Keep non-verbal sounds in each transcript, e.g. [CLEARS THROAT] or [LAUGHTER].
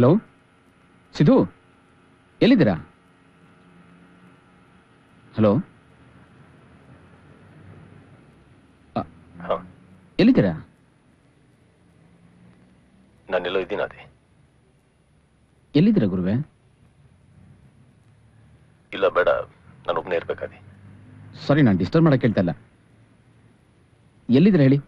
Hello? Sidhu ಎಲ್ಲಿದ್ದೀರಾ? Hello? ಎಲ್ಲಿದ್ದೀರಾ? ನಾನೆಲ್ಲೋ ಇದ್ದೀನಿ ಅದೇ ಎಲ್ಲಿದ್ದೀರಾ ಗುರುವೆ? ಇಲ್ಲ ಬೇಡ. ನಾನು ಒಬ್ಬನೇ ಇರ್ಬೇಕಾದೆ. ಸಾರಿ ನಾನು ಡಿಸ್ಟರ್ಬ್ ಮಾಡಕ್ಕೆ ಹೇಳ್ತಾ ಇಲ್ಲ. ಎಲ್ಲಿದ್ದೀರಾ ಹೇಳಿ?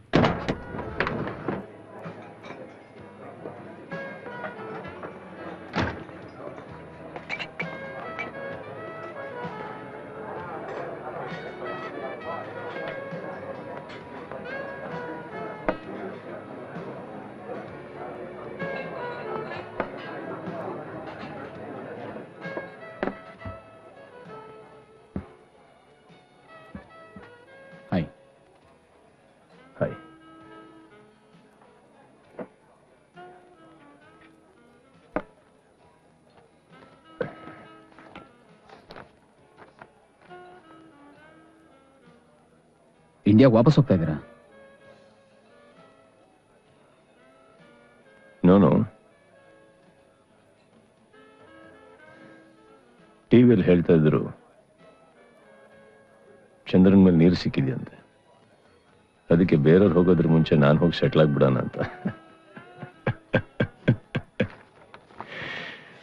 ಇಂಡಿಯಾಗೆ ವಾಪಸ್ ಹೋಗ್ತಾ ಇದ್ದೀರಾ? ನೋನು ಟಿವಿಯಲ್ಲಿ ಹೇಳ್ತಾ ಇದ್ರು ಚಂದ್ರನ ಮೇಲೆ ನೀರು ಸಿಕ್ಕಿದೆಯಂತೆ ಅದಕ್ಕೆ ಬೇರೆಯವ್ರು ಹೋಗೋದ್ರ ಮುಂಚೆ ನಾನು ಹೋಗಿ ಸೆಟ್ಲ್ ಆಗ್ಬಿಡೋಣ ಅಂತ.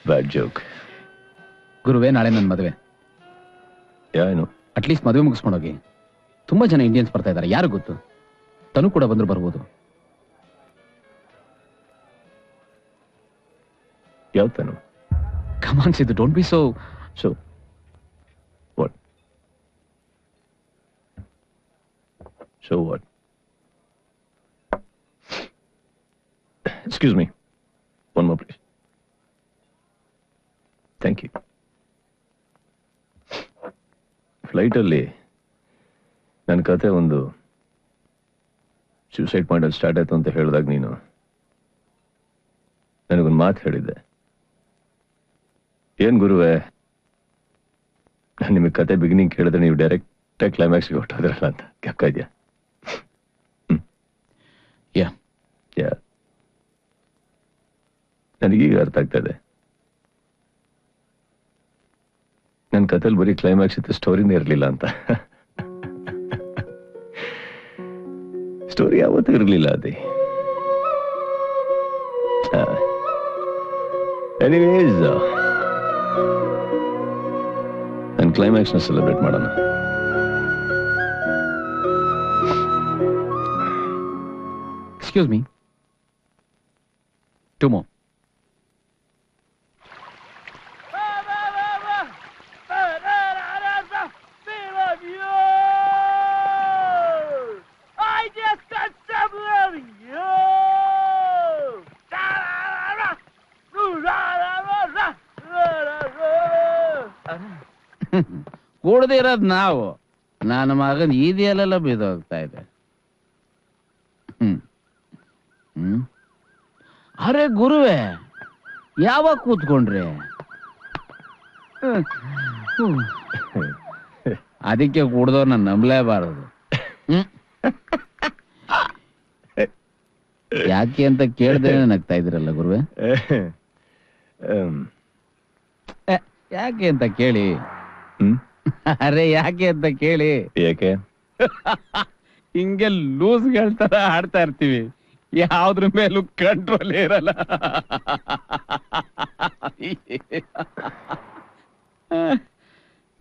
ಬ್ಯಾಡ್ ಜೋಕ್ ಗುರುವೇ ನಾಳೆ ನನ್ನ ಮದುವೆ. ಏನು ಅಟ್ಲೀಸ್ಟ್ ಮದುವೆ ಮುಗಿಸ್ಕೊಂಡೋಗಿ. ತುಂಬಾ ಜನ ಇಂಡಿಯನ್ಸ್ ಬರ್ತಾ ಇದ್ದಾರೆ. ಯಾರು ಗೊತ್ತು? ತನು ಕೂಡ ಬಂದ್ರು ಬರ್ಬೋದು. ಯಾವ Tanu? Come on Siddu don't be so so what so what excuse me one more please thank you ಫ್ಲೈಟಲ್ಲಿ ನನ್ನ ಕತೆ ಒಂದು ಸೂಸೈಡ್ ಪಾಯಿಂಟಲ್ಲಿ ಸ್ಟಾರ್ಟ್ ಆಯಿತು ಅಂತ ಹೇಳಿದಾಗ ನೀನು ನನಗೊಂದು ಮಾತು ಹೇಳಿದ್ದೆ. ಏನು ಗುರುವೆ? ನಾನು ನಿಮಗೆ ಕತೆ ಬಿಗಿನಿಂಗ್ ಕೇಳಿದ್ರೆ ನೀವು ಡೈರೆಕ್ಟಾಗಿ ಕ್ಲೈಮ್ಯಾಕ್ಸ್ಗೆ ಹೊಟ್ಟೋದ್ರಲ್ಲ ಅಂತ ಕೆಕ್ಕ ಇದೆಯಾ? ಯಾ ಯಾ ನನಗೀಗ ಅರ್ಥ ಆಗ್ತಾ ಇದೆ. ನನ್ನ ಕಥೆಲಿ ಬರೀ ಕ್ಲೈಮ್ಯಾಕ್ಸ್ ಇತ್ತು ಸ್ಟೋರಿನೇ ಇರಲಿಲ್ಲ ಅಂತ. ಸ್ಟೋರಿ ಯಾವತ್ತೂ ಇರಲಿಲ್ಲ ಅದೇ. ಎನಿವೇಸ್ ನನ್ನ ಕ್ಲೈಮ್ಯಾಕ್ಸ್ನ ಸೆಲೆಬ್ರೇಟ್ ಮಾಡೋಣ. ಎಕ್ಸ್ಕ್ಯೂಸ್ ಮೀ ಟು ಕೂಡದೇ ಇರೋದು ನಾವು. ನನ್ನ ಮಗನ ಈದಿಯಲ್ಲೆಲ್ಲ ಬಿದ್ದೋಗ್ತಾ ಇದೆ ಹ್ಮ್. ಹ್ಮ್. ಅರೆ ಗುರುವೆ ಯಾವಾಗ ಕೂತ್ಕೊಂಡ್ರಿ. ಅದಕ್ಕೆ ಕುಡ್ದವ್ರು ನಾನು ನಂಬಲೇಬಾರದು. ಹ್ಮ್. ಯಾಕೆ ಅಂತ ಕೇಳ್ದೆ ನಗ್ತಾ ಇದ್ರಲ್ಲ ಗುರುವೆ? ಯಾಕೆ ಅಂತ ಕೇಳಿ. ಹ್ಮ್. ಅರೆ ಯಾಕೆ ಅಂತ ಕೇಳಿ. ಯಾಕೆ? ಹಿಂಗೆ ಲೂಸ್ಗಳ ತರ ಆಡ್ತಾ ಇರ್ತೀವಿ. ಯಾವ್ದ್ರ ಮೇಲೂ ಕಂಟ್ರೋಲ್ ಇರಲ್ಲ.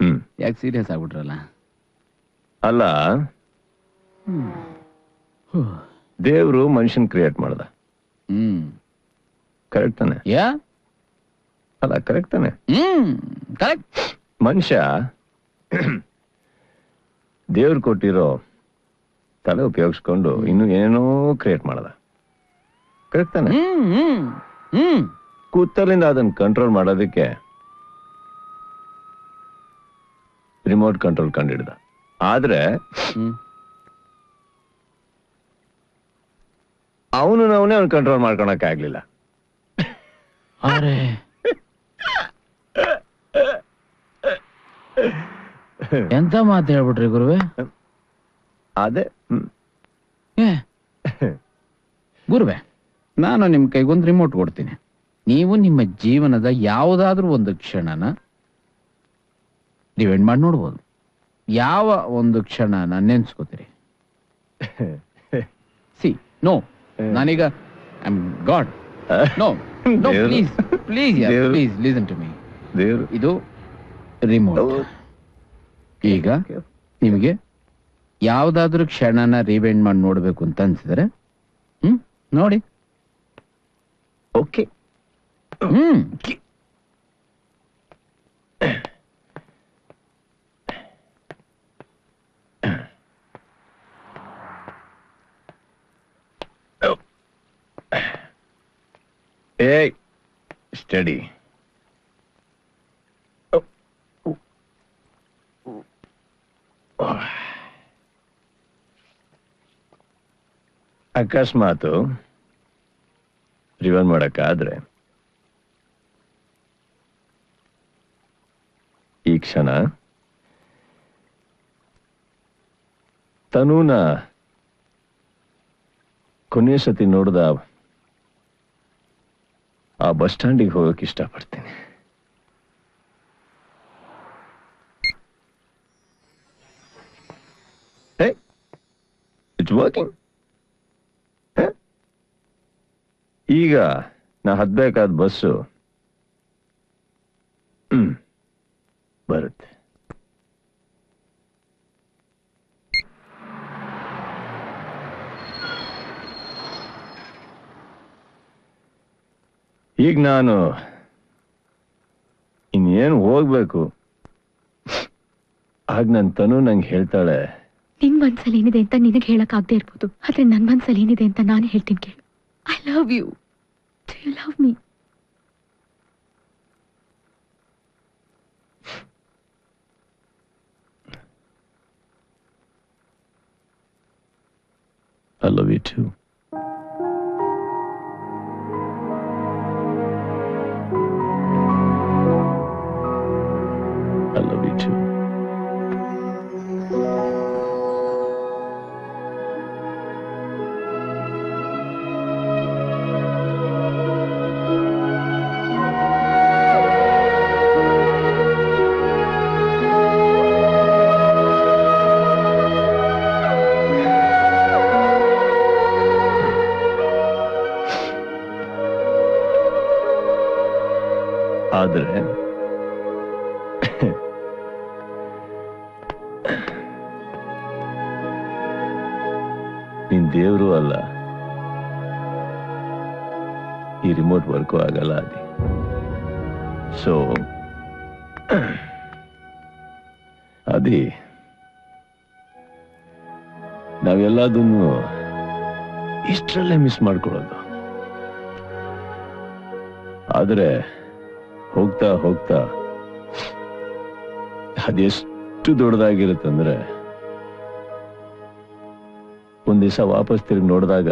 ಹ್ಮ್. ಯಾಕೆ ಸೀರಿಯಸ್ ಆಗ್ಬಿಟ್ರಲ್ಲ? ಅಲ್ಲ ದೇವ್ರು ಮನುಷ್ಯನ್ ಕ್ರಿಯೇಟ್ ಮಾಡ್ದ. ಹ್ಮ್. ಕರೆಕ್ಟ್ ತಾನೆ? ಯಾ? ಅಲ್ಲ ಕರೆಕ್ಟ್ ತಾನೆ? ಹ್ಮ್ ಕರೆಕ್ಟ್ ಮನುಷ್ಯ [CLEARS THROAT] ದೇವ್ರು ಕೊಟ್ಟಿರೋ ತಲೆ ಉಪಯೋಗಿಸ್ಕೊಂಡು ಇನ್ನು ಏನೋ ಕ್ರಿಯೇಟ್ ಮಾಡದ. ಕರೆಕ್ಟ್ ತಾನೆ? ಕೂತಲಿಂದ ಅದನ್ನ ಕಂಟ್ರೋಲ್ ಮಾಡೋದಕ್ಕೆ ರಿಮೋಟ್ ಕಂಟ್ರೋಲ್ ಕಂಡಿಡ್ದ. ಆದ್ರೆ ಅವನು ಅವನೇ ಅವ್ನು ಕಂಟ್ರೋಲ್ ಮಾಡ್ಕೊಳಕ್ ಆಗ್ಲಿಲ್ಲ. ಅರೆ. [LAUGHS] [LAUGHS] ಎಂತ ಮಾತು ಹೇಳ್ಬಿಟ್ರಿ ಗುರುವೆ? ಅದೇ. ಏ [LAUGHS] ಗುರುವೆ ನಾನು ನಿಮ್ ಕೈಗೊಂದು ರಿಮೋಟ್ ಕೊಡ್ತೀನಿ. ನೀವು ನಿಮ್ಮ ಜೀವನದ ಯಾವುದಾದ್ರೂ ಒಂದು ಕ್ಷಣನ ಡಿವೈಡ್ ಮಾಡಿ ನೋಡ್ಬೋದು. ಯಾವ ಒಂದು ಕ್ಷಣನ ನೆನ್ಸ್ಕೋತೀರಿ? ಸಿ [LAUGHS] ನೋ ನಾನೀಗ I God no no please please please listen to me ಇದು ರಿಮೋಟ್ ಈಗ ನಿಮಗೆ ಯಾವ್ದಾದ್ರೂ ಕ್ಷಣನ ರಿವೈಂಡ್ ಮಾಡಿ ನೋಡ್ಬೇಕು ಅಂತ ಅನ್ಸಿದ್ರೆ ಹ್ಮ್ ನೋಡಿ. Okay hmm. ಏಯ್ ಸ್ಟಡಿ ಅಕಸ್ಮಾತು ರಿವನ್ ಮಾಡಕ್ಕಾದ್ರೆ ಈ ಕ್ಷಣ ತನೂನ ಕೊನೆಯ ಸತಿ ನೋಡ್ದ ಆ ಬಸ್ ಸ್ಟ್ಯಾಂಡಿಗೆ ಹೋಗಕ್ಕೆ ಇಷ್ಟಪಡ್ತೀನಿ. ಇಟ್ಸ್ ವರ್ಕಿಂಗ್ ಈಗ ನಾ ಹತ್ಬೇಕಾದ ಬಸ್ಸು ಬರುತ್ತೆ. ಈಗ ನಾನು ಇನ್ನೇನು ಹೋಗ್ಬೇಕು? ಆಗ ನನ್ನ ತನು ನಂಗೆ ಹೇಳ್ತಾಳೆ ನಿನ್ ಮನ್ಸಲ್ಲಿ ಏನಿದೆ ಅಂತ ನಿನಗೆ ಹೇಳಕ್ ಆಗದೆ ಇರ್ಬೋದು, ಆದ್ರೆ ನನ್ ಮನ್ಸಲ್ಲಿ ಏನಿದೆ ಅಂತ ನಾನು ಹೇಳ್ತೀನಿ ಕೇಳು. I love you. Do you love me? I love you too. ಆದ್ರೆ ನೀನ್ ದೇವ್ರು ಅಲ್ಲ. ಈ ರಿಮೋಟ್ ವರ್ಕು ಆಗಲ್ಲ ಅದಿ ಸೊ ಅದಿ ನಾವೆಲ್ಲದನ್ನು ಇಷ್ಟರಲ್ಲೇ ಮಿಸ್ ಮಾಡ್ಕೊಳ್ಳೋದು. ಆದ್ರೆ ಹೋಗ್ತಾ ಹೋಗ್ತಾ ಅದೆಷ್ಟು ದೊಡ್ಡದಾಗಿರುತ್ತಂದ್ರೆ ಒಂದ್ ದಿವಸ ವಾಪಸ್ ತಿರುಗಿ ನೋಡಿದಾಗ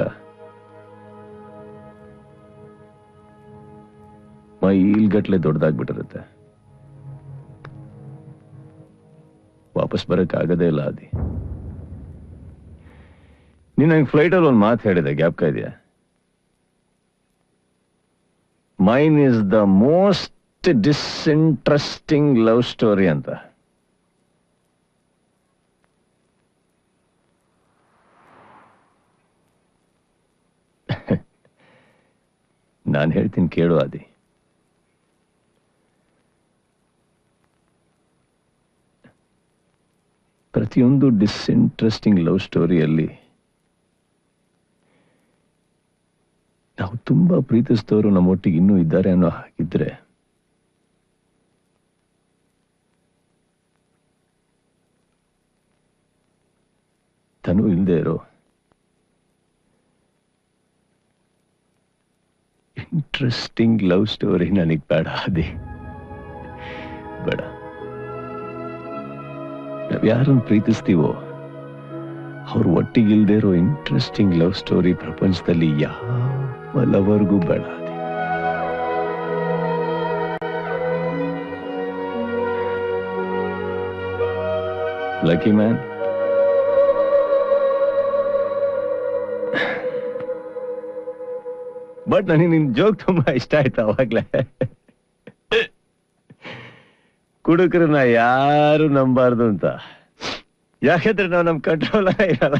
ಮೈಲ್ಗಟ್ಲೆ ದೊಡ್ಡದಾಗ್ಬಿಟ್ಟಿರುತ್ತೆ. ವಾಪಸ್ ಬರಕ್ ಆಗದೇ ಇಲ್ಲ ಅದಿ ನೀನ್ ನಂಗೆ ಫ್ಲೈಟಲ್ಲಿ ಒಂದು ಮಾತು ಹೇಳಿದೆ ಗ್ಯಾಪ್ಕ ಇದೆಯಾ? Mine is the most disinteresting love story ಅಂತ? [LAUGHS] ನಾನು ಹೇಳ್ತೀನಿ ಕೇಳು ಆದಿ. ಪ್ರತಿಯೊಂದು ಡಿಸ್ಇಂಟ್ರೆಸ್ಟಿಂಗ್ ಲವ್ ಸ್ಟೋರಿಯಲ್ಲಿ ನಾವು ತುಂಬಾ ಪ್ರೀತಿಸಿದವರು ನಮ್ಮೊಟ್ಟಿಗೆ ಇನ್ನೂ ಇದ್ದಾರೆ ಅನ್ನೋ ಹಾಗಿದ್ರೆ ಇಂಟ್ರೆಸ್ಟಿಂಗ್ ಲವ್ ಸ್ಟೋರಿ ನನಗೆ ಬೇಡ ಅದೇ ಬೇಡ ನಾವ್ ಯಾರನ್ನು ಪ್ರೀತಿಸ್ತೀವೋ ಅವ್ರು ಒಟ್ಟಿಗಿಲ್ದೇ ಇರೋ ಇಂಟ್ರೆಸ್ಟಿಂಗ್ ಲವ್ ಸ್ಟೋರಿ ಪ್ರಪಂಚದಲ್ಲಿ ಯಾವ ಲವರ್ಗೂ ಬೇಡ ಅದೇ ಲಕ್ಕಿ ಮ್ಯಾನ್ ಬಟ್ ನನಗೆ ನಿನ್ ಜೋಕ್ ತುಂಬಾ ಇಷ್ಟ ಆಯ್ತು ಅವಾಗ್ಲೇ. ಕುಡುಕರನ್ನ ಯಾರು ನಂಬಾರ್ದು ಅಂತ. ಯಾಕಂದ್ರೆ ನಾವು ನಮ್ ಕಂಟ್ರೋಲ್ ಇರಲ್ಲ.